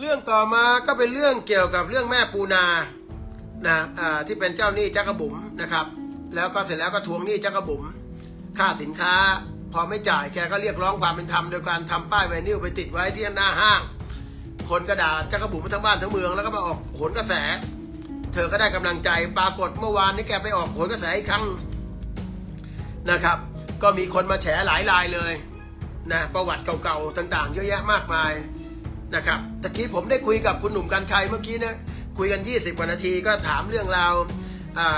เรื่องต่อมาก็เป็นเรื่องเกี่ยวกับเรื่องแม่ปูนานะอ่าที่เป็นเจ้าหนี้จักรบุ๋มนะครับ แล้วก็เสร็จแล้วก็ทวงหนี้จักรบุ๋มค่าสินค้า พอไม่จ่ายแกก็เรียกร้องความเป็นธรรมโดยการทำป้ายไวนิลไปติดไว้ที่หน้าห้าง คนก็ด่าจักรบุ๋มทั้งบ้านทั้งเมืองแล้วก็มาออกโหนกระแส เธอก็ได้กำลังใจปรากฏเมื่อวานนี้แกไปออกโหนกระแสอีกครั้งนะครับ ก็มีคนมาแฉหลายรายเลยนะประวัติเก่าๆต่าง ๆ เยอะแยะมากมาย นะครับตะกี้ผมได้คุยกับคุณหนุ่มกัญชัยเมื่อกี้นะคุยกัน 20กว่านาทีก็ถามเรื่องราว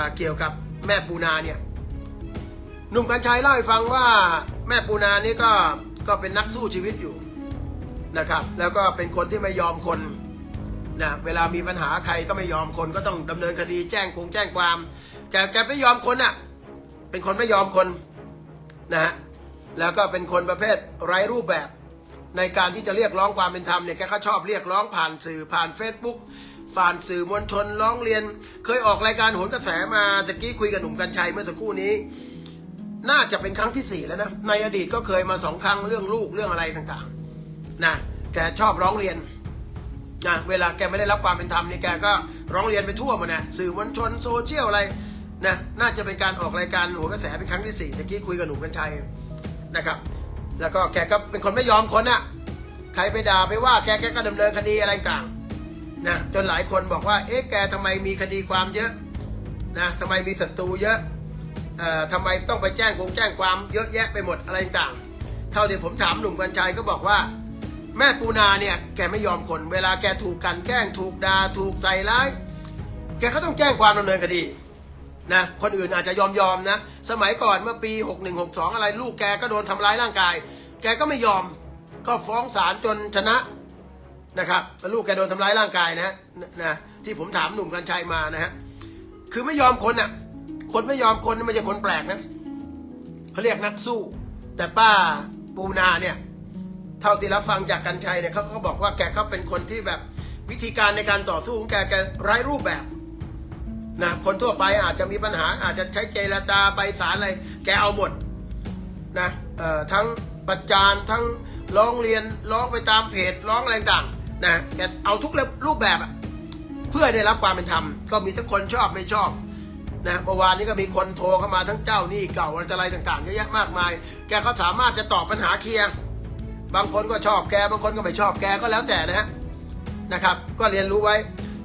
าเกี่ยวกับแม่ปูนาเนี่ยหนุ่มกัญชัยเล่าให้ฟังว่าแม่ปูนานี่ก็ก็เป็นนักสู้ชีวิตอยู่นะครับ แล้วก็เป็นคนที่ไม่ยอมคนนะเวลามีปัญหาใครก็ไม่ยอมคนก็ต้องดำเนินคดีแจ้งคงแจ้งความแกแกไม่ยอมคนอะเป็นคนไม่ยอมคนนะฮะแล้วก็เป็นคนประเภทไร้รูปแบบ ในการที่จะเรียกร้องความเป็นธรรมเนี่ยแกก็ชอบเรียกร้องผ่านสื่อผ่านเฟซบุ๊กผ่านสื่อมวลชนร้องเรียน เคยออกรายการโหนกระแสมาตะกี้คุยกับหนุ่มกัญชัยเมื่อสักครู่นี้ น่าจะเป็นครั้งที่สี่แล้วนะในอดีตก็เคยมาสองครั้งเรื่องลูกเรื่องอะไรต่างๆนะแกชอบร้องเรียนนะเวลาแกไม่ได้รับความเป็นธรรมเนี่ยแกก็ร้องเรียนไปทั่วหมดนะสื่อมวลชนโซเชียลอะไรนะน่าจะเป็นการออกรายการโหนกระแสเป็นครั้งที่สี่ตะกี้คุยกับหนุ่มกัญชัยนะครับ แล้วก็แกก็เป็นคนไม่ยอมคนอะใครไปด่าไปว่าแกแกก็ดำเนินคดีอะไรต่างนะจนหลายคนบอกว่า เอ๊ะแกทำไมมีคดีความเยอะนะทำไมมีศัตรูเยอะเอ่อทำไมต้องไปแจ้งคงแจ้งความเยอะแยะไปหมดอะไรต่างเท่าที่ผมถามหนุ่มกัญชัยก็บอกว่า แม่ปูนาเนี่ยแกไม่ยอมคน เวลาแกถูกกันแกล้งถูกด่าถูกใส่ร้าย แกก็ต้องแจ้งความดำเนินคดี นะคนอื่นอาจจะยอมยอมนะ สมัยก่อนเมื่อปี 6162 อะไรลูกแกก็โดนทำร้ายร่างกาย แกก็ไม่ยอมก็ฟ้องศาลจนชนะนะครับลูกแกโดนทำร้ายร่างกายนะนะที่ผมถามหนุ่มกัญชัยมานะฮะคือไม่ยอมคนอะคนไม่ยอมคนไม่ใช่คนแปลกนะเขาเรียกนักสู้ แต่ป้าปูนาเนี่ยเท่าที่รับฟังจากกัญชัยเนี่ยเขาก็บอกว่าแกก็เป็นคนที่แบบวิธีการในการต่อสู้ของแกแกไร้รูปแบบ นะคนทั่วไปอาจจะมีปัญหาอาจจะใช้เจรจาไปศาลอะไร แกเอาหมดนะเอ่อทั้งประจานทั้งร้องเรียนร้องไปตามเพจร้องอะไรต่างนะแกเอาทุกรูปแบบอะเพื่อได้รับความเป็นธรรม ก็มีทั้งคนชอบไม่ชอบนะเมื่อวานนี้ก็มีคนโทรเข้ามาทั้งเจ้านี้เก่าอะไรต่างๆเยอะแยะมากมาย แกก็สามารถจะตอบปัญหาเคลียร์บางคนก็ชอบแกบางคนก็ไม่ชอบแกก็แล้วแต่นะฮะนะครับ ก็เรียนรู้ไว้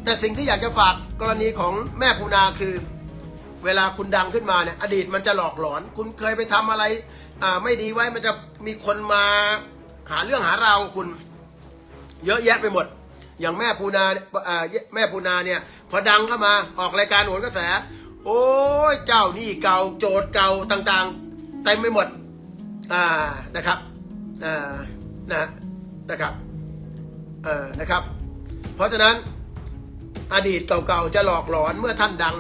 แต่สิ่งที่อยากจะฝากกรณีของแม่ปูนาคือ เวลาคุณดังขึ้นมาเนี่ยอดีตมันจะหลอกหลอน คุณเคยไปทำอะไรไม่ดีไว้มันจะมีคนมาหาเรื่องหาราวคุณ เยอะแยะไปหมด อย่างแม่ปูนาแม่ปูนาเนี่ย พอดังเข้ามาออกรายการโหนกระแส โอ้ยเจ้าหนี่เก่าโจทย์เก่าต่างๆเต็มไปหมดอ่านะครับอ่านะนะครับเออนะครับ เพราะฉะนั้น อดีตเก่าๆจะหลอกหลอนเมื่อท่านดัง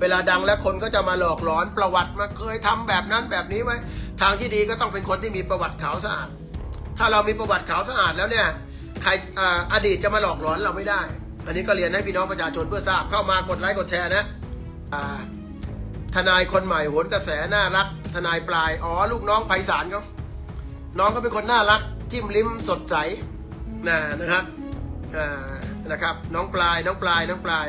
เวลาดังแล้วคนก็จะมาหลอกหลอนประวัติมาเคยทำแบบนั้นแบบนี้ไว้ ทางที่ดีก็ต้องเป็นคนที่มีประวัติขาวสะอาด ถ้าเรามีประวัติขาวสะอาดแล้วเนี่ยใครออดีตจะมาหลอกหลอนเราไม่ได้ อันนี้ก็เรียนให้พี่น้องประชาชนเพื่อทราบเข้ามากดไลค์กดแชร์นะทนายคนใหม่โหนกระแสน่ารัก ทนายปลายอ๋อลูกน้องไพศาลเขาน้องก็เป็นคนน่ารัก จิ้มลิ้มสดใสนะนะครับอ่า นะครับ น้องปลายน้องปลายน้องปลาย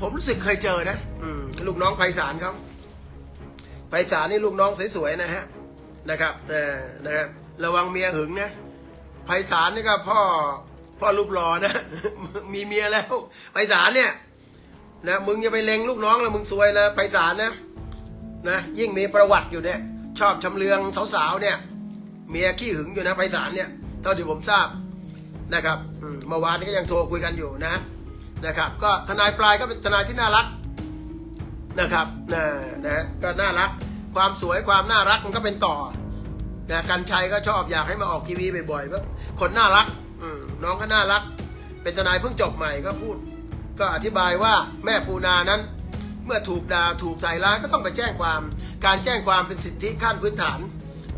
ผมรู้สึกเคยเจอนะอืมลูกน้องไพศาลเขาไพศาลนี่ลูกน้องสวยๆนะฮะนะครับเออนะฮะระวังเมียหึงนะไพศาลนี่ก็พ่อพ่อรูปหล่อนะ มีเมียแล้วไพศาลเนี่ยนะมึงอย่าไปเล็งลูกน้องแล้วมึงซวยนะไพศาลนะนะยิ่งมีประวัติอยู่เนี่ยชอบชำเลืองสาวๆเนี่ย เมียขี้หึงอยู่นะไพศาลเนี่ยเท่าที่ผมทราบ นะครับเมื่อวานนี้ก็ยังโทรคุยกันอยู่นะนะครับ ก็ทนายปลายก็เป็นทนายที่น่ารักนะครับนะนะก็น่ารัก ความสวยความน่ารักมันก็เป็นต่อนะกันชัยก็ชอบอยากให้มาออกทีวีบ่อยๆว่าคนน่ารักน้องก็น่ารัก เป็นทนายเพิ่งจบใหม่ก็พูด ก็อธิบายว่าแม่ปูนานั้น เมื่อถูกด่าถูกใส่ร้ายก็ต้องไปแจ้งความ การแจ้งความเป็นสิทธิขั้นพื้นฐาน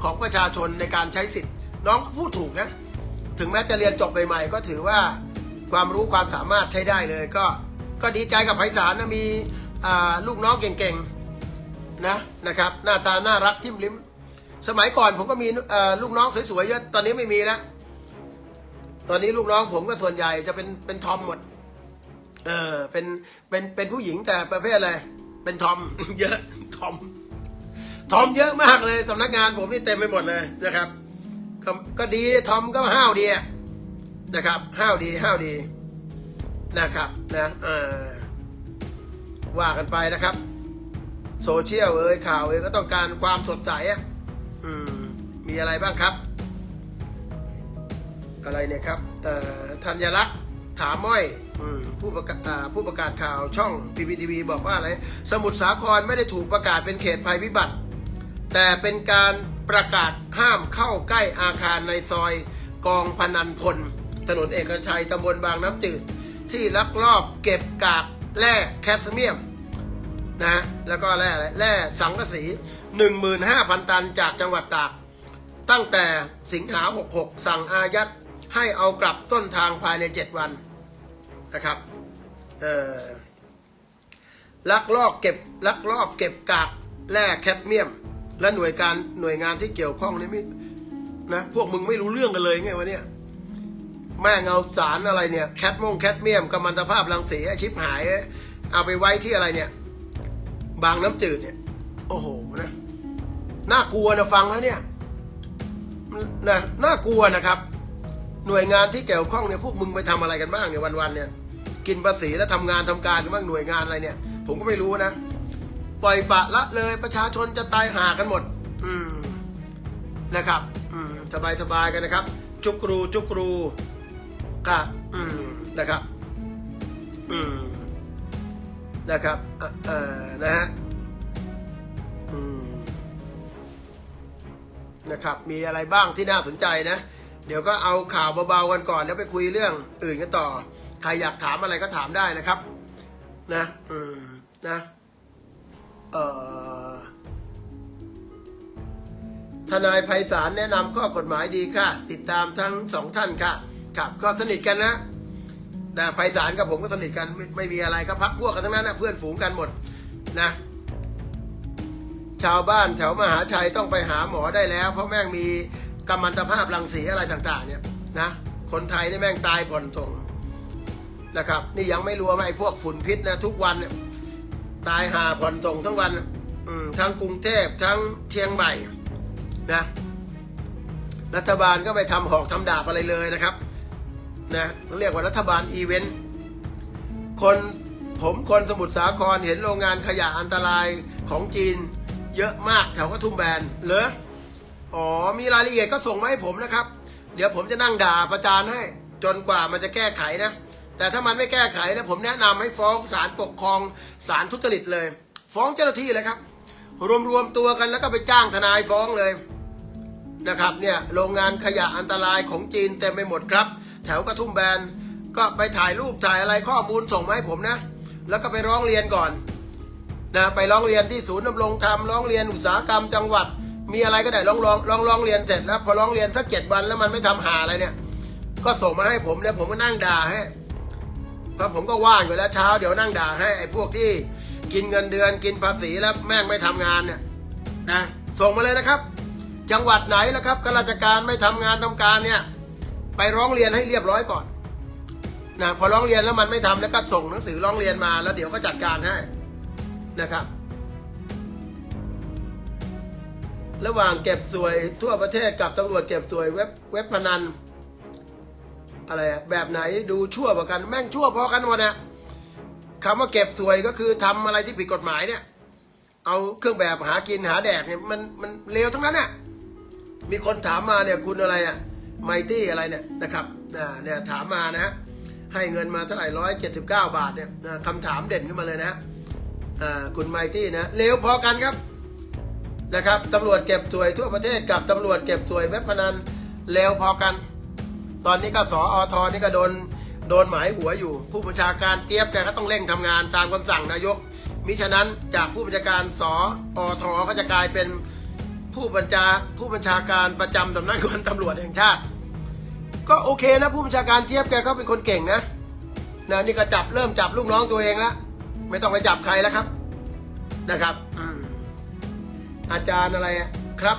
ของประชาชนในการใช้สิทธิ์น้องก็พูดถูกนะ ถึงแม้จะเรียนจบใหม่ๆก็ถือว่าความรู้ความสามารถใช้ได้เลย ก็ก็ดีใจกับไพศาลนะมีลูกน้องเก่งๆนะนะครับ หน้าตาน่ารักทิมลิ้ม สมัยก่อนผมก็มีลูกน้องสวยๆเยอะตอนนี้ไม่มีแล้วตอนนี้ลูกน้องผมก็ส่วนใหญ่จะเป็นเป็นทอมหมด เออเป็นเป็นเป็นผู้หญิงแต่ประเภทอะไรเป็นทอมเยอะทอมทอมเยอะมากเลยสำนักงานผมนี่เต็มไปหมดเลยนะครับ ก็ก็ดีทอมก็ห้าวดีนะครับห้าวดีห้าวดีนะครับนะเออว่ากันไปนะครับ โซเชียลเอ่ยข่าวเอ่ยก็ต้องการความสดใสอะอืมมีอะไรบ้างครับ อะไรเนี่ยครับเอ่ธัญลักษณ์ถามม้อยผู้ประกาศผู้ประกาศข่าวช่อง PPTV บอกว่าอะไร สมุทรสาครไม่ได้ถูกประกาศเป็นเขตภัยพิบัติ แต่เป็นการประกาศห้ามเข้าใกล้อาคารในซอยกองพนันพล ถนนเอกชัยตำบลบางน้ำจืด ที่ลักลอบเก็บกากแร่แคสเมียมนะฮะแล้วก็แร่อะไรแร่สังกะสี 15,000 ตันจากจังหวัดตาก ตั้งแต่สิงหา 66 สั่งอายัดให้เอากลับต้นทางภายใน 7 วันนะครับเออลักลอบเก็บลักลอบเก็บกากแร่แคดเมียม และหน่วยการหน่วยงานที่เกี่ยวข้องนี่ไม่นะพวกมึงไม่รู้เรื่องกันเลยไงวะเนี่ยแม่งเอาสารอะไรเนี่ยแคดมงแคดเมียมกัมมันตภาพรังสีชิปหาย เอาไปไว้ที่อะไรเนี่ย บางน้ำจืดเนี่ย โอ้โหนะน่ากลัวนะฟังแล้วเนี่ยนะน่ากลัวนะครับ หน่วยงานที่เกี่ยวข้องเนี่ยพวกมึงไปทำอะไรกันบ้างเนี่ยวันๆเนี่ย กินภาษีแล้วทำงานทำการกันบ้างหน่วยงานอะไรเนี่ย ผมก็ไม่รู้นะ ปล่อยปะละเลยประชาชนจะตายหากันหมด อืมนะครับ อืมสบายสบายๆกันนะครับ จุกรูจุกรูก็อืมนะครับ อืมนะครับเอ่อนะฮะอืมนะครับ มีอะไรบ้างที่น่าสนใจนะ เดี๋ยวก็เอาข่าวเบาๆกันก่อนแล้วไปคุยเรื่องอื่นกันต่อ ใครอยากถามอะไรก็ถามได้นะครับ นะ อืม นะ ทนายไพศาลแนะนำข้อกฎหมายดีค่ะ ติดตามทั้งสองท่านค่ะครับก็สนิทกันนะนะไพศาลกับผมก็สนิทกันไม่ไม่มีอะไรก็พักพวกกันทั้งนั้นนะเพื่อนฝูงกันหมดนะ ชาวบ้านแถวมหาชัยต้องไปหาหมอได้แล้ว เพราะแม่งมีกัมมันตภาพรังสีอะไรต่าง ๆ เนี่ยนะคนไทยนี่แม่งตายผ่อนส่งนะครับ นี่ยังไม่รวมไอ้พวกฝุ่นพิษนะทุกวันเนี่ย ตายหาผ่อนส่งทั้งวันทั้งกรุงเทพทั้งเชียงใหม่นะรัฐบาลก็ไปทำหอกทำดาบอะไรเลยนะครับนะเรียกว่ารัฐบาลอีเวนต์คนผมคนสมุทรสาครเห็นโรงงานขยะอันตรายของจีน เยอะมากแถวกระทุ่มแบนเหรออ๋อมีรายละเอียดก็ส่งมาให้ผมนะครับ เดี๋ยวผมจะนั่งด่าประจานให้ จนกว่ามันจะแก้ไขนะ แต่ถ้ามันไม่แก้ไขนะผมแนะนำให้ฟ้องศาลปกครองศาลทุจริตเลย ฟ้องเจ้าหน้าที่เลยครับ รวมๆตัวกันแล้วก็ไปจ้างทนายฟ้องเลยนะครับเนี่ยโรงงานขยะอันตรายของจีนเต็มไปหมดครับ แถวกระทุ่มแบนก็ไปถ่ายรูปถ่ายอะไรข้อมูลส่งมาให้ผมนะ แล้วก็ไปร้องเรียนก่อนนะไปร้องเรียนที่ศูนย์ดำรงธรรมร้องเรียนอุตสาหกรรมจังหวัด มีอะไรก็ได้ร้องร้องร้องร้องเรียนเสร็จแล้วพอร้องเรียนสักเจ็ดวันแล้วมันไม่ทำหาอะไรเนี่ย ก็ส่งมาให้ผมแล้วผมก็นั่งด่าให้ เพราะผมก็ว่างอยู่แล้วเช้าเดี๋ยวนั่งด่าให้ไอ้พวกที่กินเงินเดือนกินภาษีแล้วแม่งไม่ทำงานเนี่ยนะส่งมาเลยนะครับ จังหวัดไหนแล้วครับข้าราชการไม่ทำงานทำการเนี่ย ไปร้องเรียนให้เรียบร้อยก่อนนะพอร้องเรียนแล้วมันไม่ทำแล้วก็ส่งหนังสือร้องเรียนมาแล้วเดี๋ยวก็จัดการให้นะครับ ระหว่างเก็บสวยทั่วประเทศกับตำรวจเก็บสวยเว็บเว็บพนัน อะไรอะแบบไหนดูชั่วกว่ากัน แม่งชั่วพอกันหมดนะคำว่าเก็บสวยก็คือทำอะไรที่ผิดกฎหมายเนี่ย เอาเครื่องแบบหากินหาแดกเนี่ยมันมันเลวทั้งนั้นน่ะมีคนถามมาเนี่ยคุณอะไรอะไมตี้อะไรเนี่ยนะครับอ่าเนี่ยถามมานะฮะให้เงินมาเท่าไหร่ร้อยเจ็ดสิบเก้าบาทเนี่ยคำถามเด่นขึ้นมาเลยนะอ่าคุณไมตี้นะเลวพอกันครับนะครับตำรวจเก็บสวยทั่วประเทศกับตำรวจเก็บสวยเว็บพนันเลวพอกัน ตอนนี้ก็สออทนี่ก็โดนโดนหมายหัวอยู่ ผู้บัญชาการเจี๊ยบแกก็ต้องเร่งทำงานตามคำสั่งนายก มิฉะนั้นจากผู้บัญชาการสออทก็จะกลายเป็นผู้บัญชาผู้บัญชาการประจำสำนักงานตำรวจแห่งชาติ ก็โอเคนะผู้บัญชาการเจี๊ยบแกเขาเป็นคนเก่งนะนะนี่ก็จับเริ่มจับลูกน้องตัวเองแล้วไม่ต้องไปจับใครแล้วครับนะครับออาจารย์อะไรครับ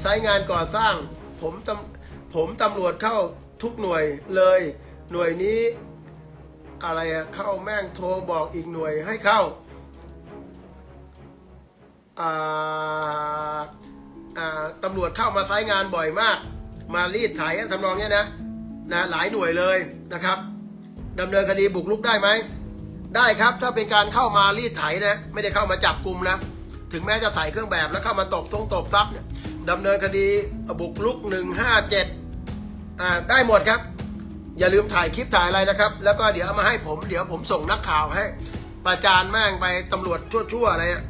ไซงานก่อสร้างผมตำ ผมตำรวจเข้าทุกหน่วยเลย หน่วยนี้อะไรอะเข้าแม่งโทรบอกอีกหน่วยให้เข้าตำรวจเข้ามาไซต์งานบ่อยมาก มารีดไถทำนองเนี้ยนะนะหลายหน่วยเลยนะครับดำเนินคดีบุกรุกได้ไหม ได้ครับถ้าเป็นการเข้ามารีดไถนะ ไม่ได้เข้ามาจับกลุ่มนะ ถึงแม้จะใส่เครื่องแบบแล้วเข้ามาตบทรงตบทรัพย์เนี่ย ดำเนินคดีบุกลุก 157อ่าได้หมดครับ อย่าลืมถ่ายคลิปถ่ายอะไรนะครับ แล้วก็เดี๋ยวเอามาให้ผม เดี๋ยวผมส่งนักข่าวให้ ประจานแม่งไปตำรวจชั่วๆอะไรอะ